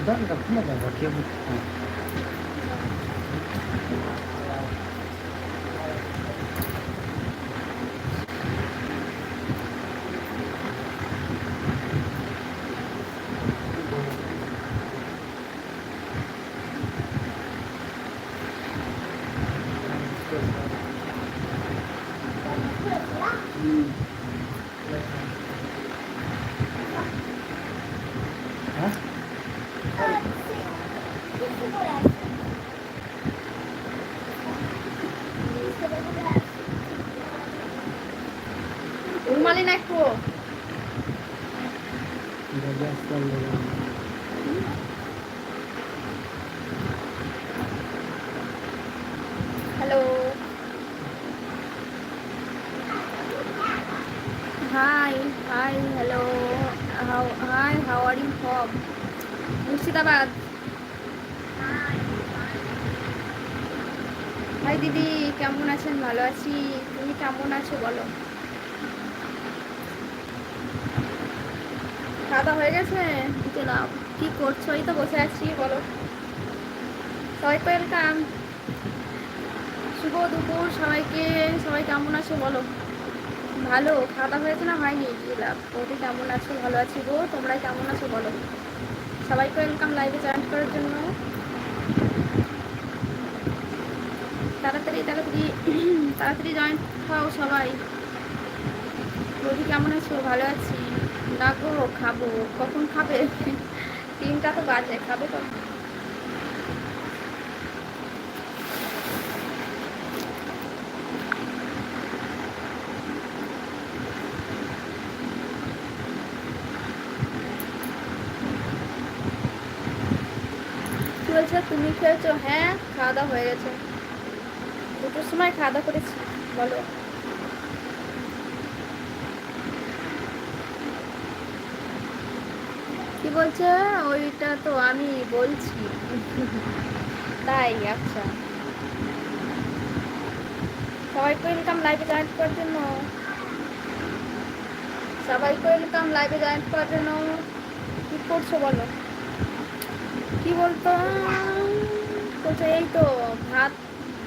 দরজা খুলে দেবো কে বুঝছে হ্যাঁ উমালি না একটু দরজা খুলে দেবো hello. Hi hi hello. Hi Howrah Murshidabad. Hi দিদি কেমন আছেন? ভালো আছি। তুমি কেমন আছো বলো? খাওয়া দাওয়া হয়ে গেছে? চলাও কি করছ? এই তো বসে আছি বলো। সবাই ওয়েলকাম। শুভ দুপুর সবাইকে। সবাই কেমন আছো বলো? ভালো খাওয়া হয়েছে না? হয়নি। লাভ ওটি কেমন আছো? ভালো আছি গো। তোমরা কেমন আছো বলো? সবাইকে ওয়েলকাম লাইভে জয়েন করার জন্য। তাড়াতাড়ি তাড়াতাড়ি তাড়াতাড়ি জয়েন খাও সবাই। বৌদি কেমন আছো? ভালো আছি। না গো খাব। কখন খাবে? তিনটা তো বাজে, খাবে বলছে তুমি খেয়েছো? হ্যাঁ খাওয়া দাওয়া হয়ে গেছে। দুটোর সময় খাওয়া দাওয়া করেছি বলো। কি বলছে? ওইটা তো আমি বলছি। তাই আচ্ছা। সবাই সবাইকে ওয়েলকাম লাইভে জয়েন করার জন্য। সবাই সবাইকে ওয়েলকাম লাইভে জয়েন করার জন্য। কি করছ বলো? কি বলতো? বলছে এই তো ভাত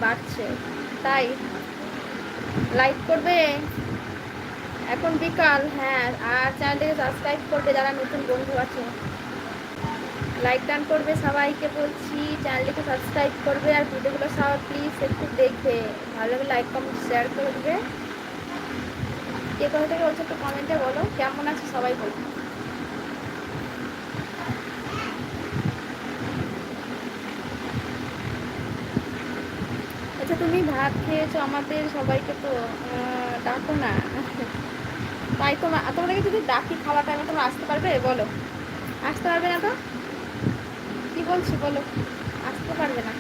বাড়ছে। তাই লাইক করবে। এখন বিকাল হ্যাঁ আর চ্যানেলটিকে সাবস্ক্রাইব করবে যারা নতুন বন্ধু আছে। লাইক ডান করবে সবাইকে বলছি চ্যানেলটিকে সাবস্ক্রাইব করবে আর ভিডিওগুলো সবাই প্লিজ একটু দেখবে। ভালো লাগলে লাইক কমেন্ট শেয়ার করে দেবে কে কোথা থেকে বলছো একটু কমেন্টে বলো। কেমন আছে সবাই বলো। আচ্ছা তুমি ভাত খেয়েছো, আমাদের সবাইকে তো ডাকো না। তাই তোমার তোমাদেরকে যদি ডাকি খাওয়া টাইমে তোমরা আসতে পারবে? বলো। আসতে পারবে না তো? কি বলছি, বলো। আসতে পারবে না।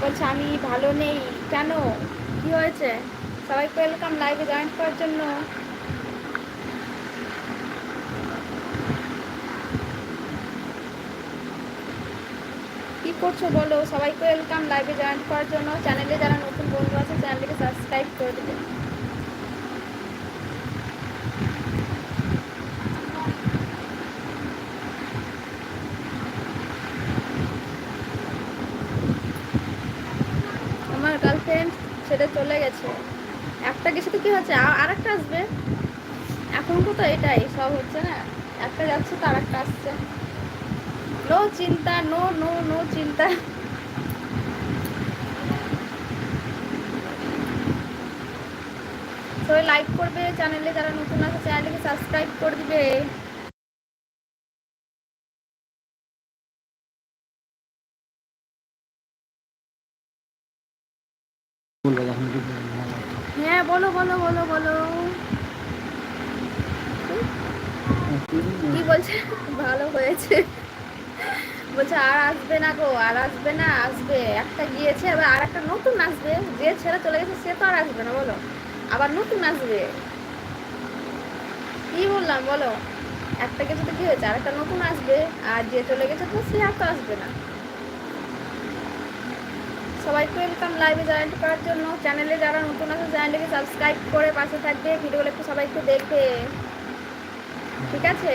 বলছে, আমি ভালো নেই। কেন? কি হয়েছে? সবাইকে ওয়েলকাম লাইভে জয়েন করার জন্য। করছ বলো, সবাইকে ওয়েলকাম লাইভে জয়েন করার জন্য। চ্যানেলে যারা নতুন বন্ধু আছে চ্যানেলটিকে সাবস্ক্রাইব করে দেবে। আমার গার্লফ্রেন্ড ছেড়ে চলে গেছে। একটা গেছে তো কি হচ্ছে? আর একটা আসবে। এখন তো তো এটাই, সব হচ্ছে না। একটা যাচ্ছে তো আর একটা আসছে। নো চিন্তা নো নো নো চিন্তা সবাই লাইক করবে চ্যানেলে যারা নতুন আছে চ্যানেলকে সাবস্ক্রাইব করে দিবে। হ্যাঁ বলো বলো বলো বলো। কি বলছে? ভালো হয়েছে। বলছে, আর আসবে না গো, আর আসবে না, আসবে। একটা গিয়েছে, আবার আর একটা নতুন আসবে। যে ছেলে চলে গেছে, সে তো আর আসবে না, বলো। আবার নতুন আসবে। কি বললাম, বলো? একটা গেছে তো কি হয়েছে? আর একটা নতুন আসবে, আর যে চলে গেছে তো সে আর তো আসবে না। সবাইকে ওয়েলকাম লাইভে জয়েন্ট করার জন্য। চ্যানেলে যারা নতুন আছে চ্যানেলটিকে সাবস্ক্রাইব করে পাশে থাকবে। ভিডিওগুলো একটু সবাই একটু দেখবে ঠিক আছে?